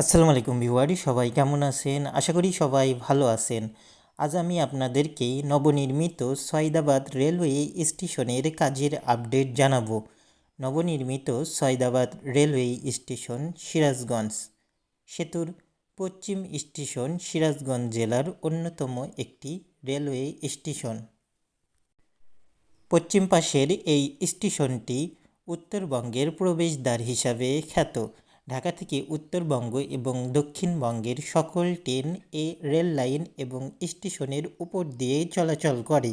আসসালামু আলাইকুম ভিউয়ারি সবাই কেমন আছেন? আশা করি সবাই ভালো আছেন। আজ আমি আপনাদেরকে নবনির্মিত সয়দাবাদ রেলওয়ে স্টেশনের কাজের আপডেট জানাব। নবনির্মিত সয়দাবাদ রেলওয়ে স্টেশন সিরাজগঞ্জ। সেতুর পশ্চিম স্টেশন সিরাজগঞ্জ জেলার অন্যতম একটি রেলওয়ে স্টেশন। পশ্চিম পাশের এই স্টেশনটি উত্তরবঙ্গের প্রবেশদ্বার হিসাবে খ্যাত। ঢাকা থেকে উত্তরবঙ্গ এবং দক্ষিণবঙ্গের সকল ট্রেন এ রেল লাইন এবং স্টেশনের উপর দিয়ে চলাচল করে।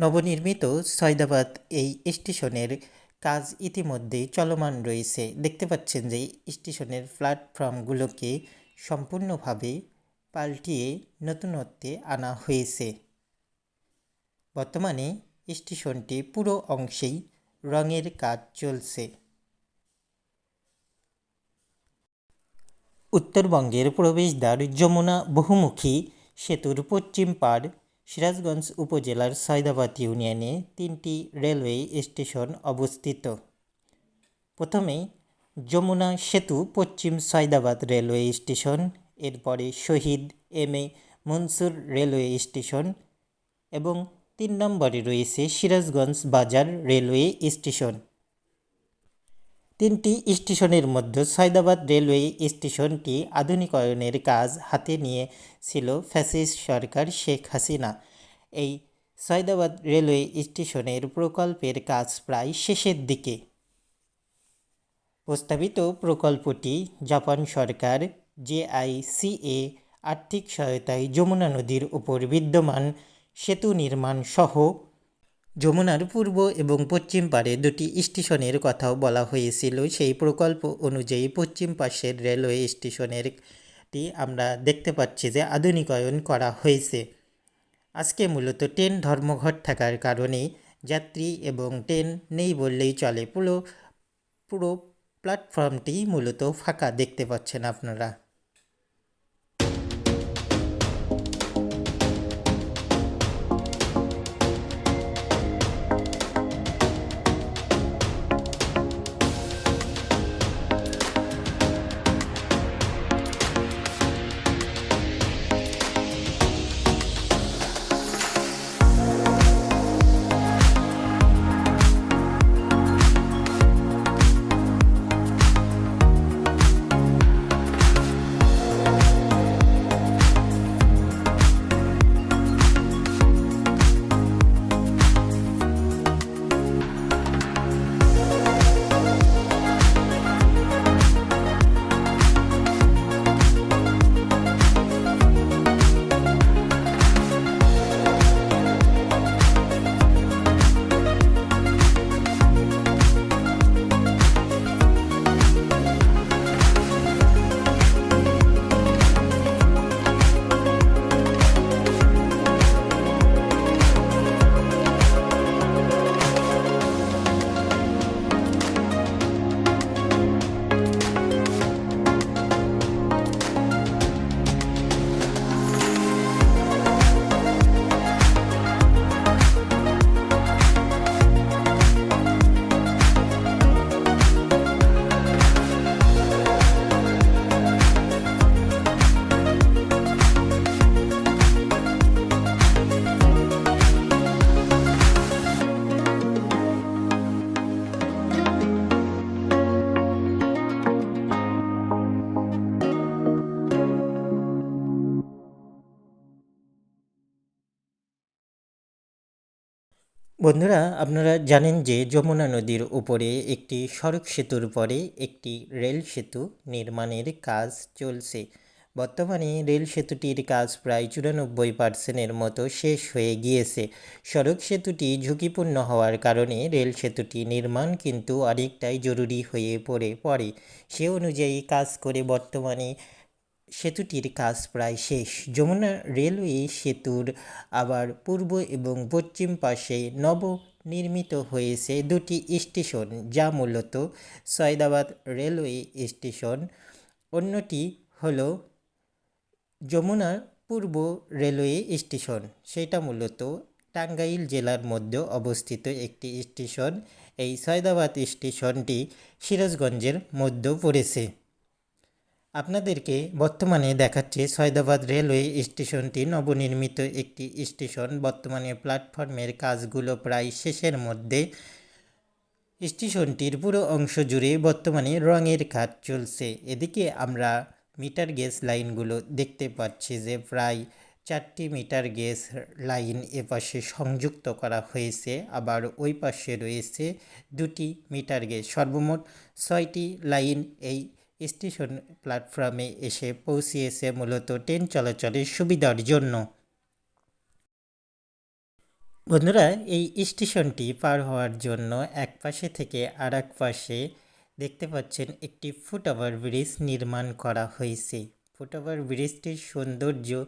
নবনির্মিত সয়দাবাদ এই স্টেশনের কাজ ইতিমধ্যে চলমান রয়েছে। দেখতে পাচ্ছেন যে স্টেশনের প্ল্যাটফর্মগুলোকে সম্পূর্ণভাবে পাল্টিয়ে নতুনত্বে আনা হয়েছে। বর্তমানে স্টেশনটি পুরো অংশেই রঙের কাজ চলছে। উত্তরবঙ্গের প্রবেশদ্বার যমুনা বহুমুখী সেতুর পশ্চিম পাড় সিরাজগঞ্জ উপজেলার সয়দাবাদ ইউনিয়নে তিনটি রেলওয়ে স্টেশন অবস্থিত। প্রথমেই যমুনা সেতু পশ্চিম সয়দাবাদ রেলওয়ে স্টেশন, এরপরে Shahid M A Mansur railway station এবং তিন নম্বরে রয়েছে সিরাজগঞ্জ বাজার রেলওয়ে স্টেশন। তিনটি স্টেশনের মধ্যে সৈদাবাদ রেলওয়ে স্টেশনটি আধুনিকায়নের কাজ হাতে নিয়েছিল ফ্যাসিস্ট সরকার শেখ হাসিনা। এই সৈদাবাদ রেলওয়ে স্টেশনের প্রকল্পের কাজ প্রায় শেষের দিকে। প্রস্তাবিত প্রকল্পটি জাপান সরকার জেআইসিএ আর্থিক সহায়তায় যমুনা নদীর উপর বিদ্যমান সেতু নির্মাণ সহ যমুনার পূর্ব এবং পশ্চিম পারে দুটি স্টেশনের কথাও বলা হয়েছিল। সেই প্রকল্প অনুযায়ী পশ্চিম পাশের রেলওয়ে স্টেশনেরটি আমরা দেখতে পাচ্ছি যে আধুনিকায়ন করা হয়েছে। আজকে মূলত ট্রেন ধর্মঘট থাকার কারণে যাত্রী এবং ট্রেন নেই বললেই চলে। পুরো পুরো প্ল্যাটফর্মটি মূলত ফাঁকা দেখতে পাচ্ছেন আপনারা। বন্ধুরা, আপনারা জানেন যে যমুনা নদীর উপরে একটি সড়ক সেতুর পরে একটি রেল সেতু নির্মাণের কাজ চলছে। বর্তমানে রেল সেতুটির কাজ প্রায় চুরানব্বই পার্সেন্টের মতো শেষ হয়ে গিয়েছে। সড়ক সেতুটি ঝুঁকিপূর্ণ হওয়ার কারণে রেল সেতুটি নির্মাণ কিন্তু অনেকটাই জরুরি হয়ে পড়ে পড়ে। সে অনুযায়ী কাজ করে বর্তমানে সেতুটির কাজ প্রায় শেষ। যমুনা রেলওয়ে সেতুর আবার পূর্ব এবং পশ্চিম পাশে নব নির্মিত হয়েছে দুটি স্টেশন, যা মূলত সয়দাবাদ রেলওয়ে স্টেশন। অন্যটি হল যমুনা পূর্ব রেলওয়ে স্টেশন। সেটা মূলত টাঙ্গাইল জেলার মধ্যে অবস্থিত একটি স্টেশন। এই সয়দাবাদ স্টেশনটি সিরাজগঞ্জের মধ্যে পড়েছে। আপনাদেরকে বর্তমানে দেখাচ্ছে সয়দাবাদ রেলওয়ে স্টেশনটি নবনির্মিত একটি স্টেশন। বর্তমানে প্ল্যাটফর্মের কাজগুলো প্রায় শেষের মধ্যে। স্টেশনটির পুরো অংশ জুড়ে বর্তমানে রঙের কাজ চলছে। এদিকে আমরা মিটার গেজ লাইনগুলো দেখতে পাচ্ছি যে প্রায় চারটি মিটার গেজ লাইন এপাশে সংযুক্ত করা হয়েছে। আবার ওই পাশে রয়েছে দুটি মিটার গেজ সর্বমোট ছয়টি লাইন এই স্টেশন প্ল্যাটফর্মে এসে পৌঁছিয়েছে মূলত ট্রেন চলাচলের সুবিধার জন্য। বন্ধুরা, এই স্টেশনটি পার হওয়ার জন্য এক পাশে থেকে আর এক পাশে দেখতে পাচ্ছেন একটি ফুটওভার ব্রিজ নির্মাণ করা হয়েছে। ফুটওভার ব্রিজটির সৌন্দর্য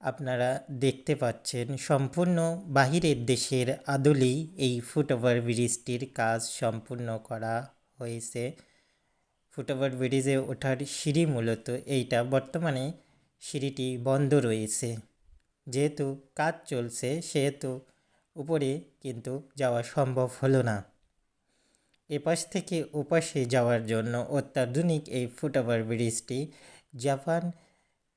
আপনারা দেখতে পাচ্ছেন। সম্পূর্ণ বাহিরের দেশের আদলেই এই ফুটওভার ব্রিজটির কাজ সম্পূর্ণ করা হয়েছে। ফুটওভার ব্রিজে ওঠার সিঁড়ি মূলত এইটা। বর্তমানে সিঁড়িটি বন্ধ রয়েছে। যেহেতু কাজ চলছে, সেহেতু উপরে কিন্তু যাওয়া সম্ভব হলো না। এপাশ থেকে ওপাশে যাওয়ার জন্য অত্যাধুনিক এই ফুটওভার ব্রিজটি জাপান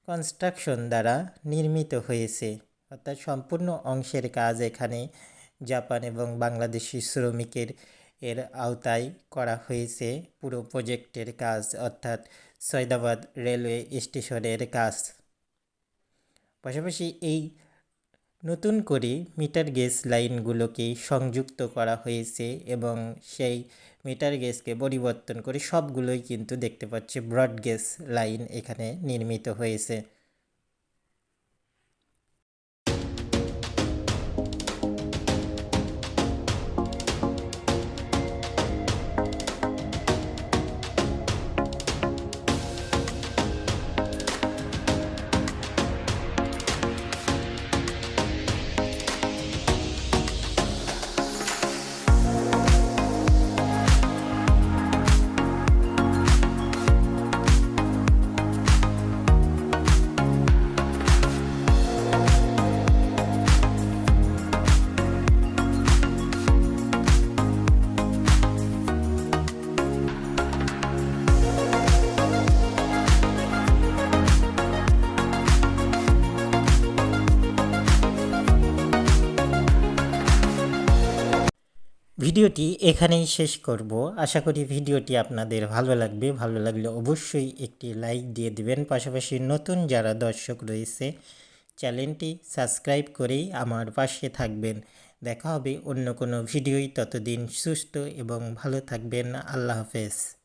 কনস্ট্রাকশন দ্বারা নির্মিত হয়েছে। অর্থাৎ সম্পূর্ণ অংশের কাজ এখানে জাপান এবং বাংলাদেশি শ্রমিকের এর আওতায় করা হয়েছে পুরো প্রজেক্টের কাজ, অর্থাৎ সৈদাবাদ রেলওয়ে স্টেশনের কাজ। পাশাপাশি এই নতুন করে মিটার গেজ লাইনগুলোকে সংযুক্ত করা হয়েছে এবং সেই মিটার গেজকে পরিবর্তন করে সবগুলোই কিন্তু দেখতে পাচ্ছি ব্রড গেজ লাইন এখানে নির্মিত হয়েছে। ভিডিওটি এখানেই শেষ করব। আশা করি ভিডিওটি আপনাদের ভালো লাগবে। ভালো লাগলে অবশ্যই একটি লাইক দিয়ে দেবেন। পাশাপাশি নতুন যারা দর্শক রয়েছে, চ্যানেলটি সাবস্ক্রাইব করেই আমার পাশে থাকবেন। দেখা হবে অন্য কোনো ভিডিওই। ততদিন সুস্থ এবং ভালো থাকবেন। আল্লাহ হাফেজ।